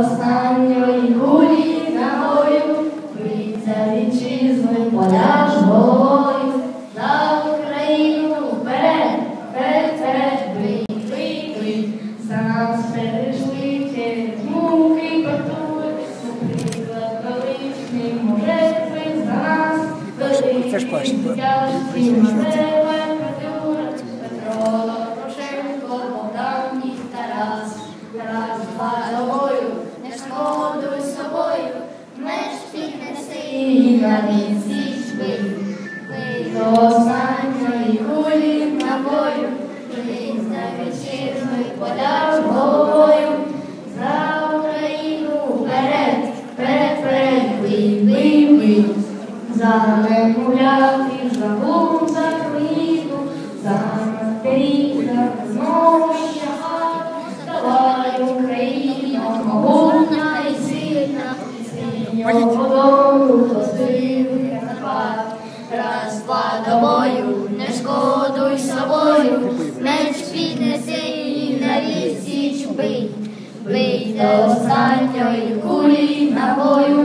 останньої кулі ногою, бий за вітчизну поляж головою, за Україну вперед, вперед, вперед, бий, бий, за нас перейшли через муки й тортури, наприклад, величним жертви за нас, ж великий тяжкий Мазепа, Петюра, Петро Порошенко, Богдан і Тарас. Раз, два, тобою, не шкодуй собою, меч піднеси і на бий. Бий до останньої кулі набою, бий за вітчизну і поляж головою. За Україну вперед, вперед, вперед, бий. За немовлят і Раз, тобою, не шкодуй собою, меч піднеси і на вісіч бий. Бий до останньої кулі набою,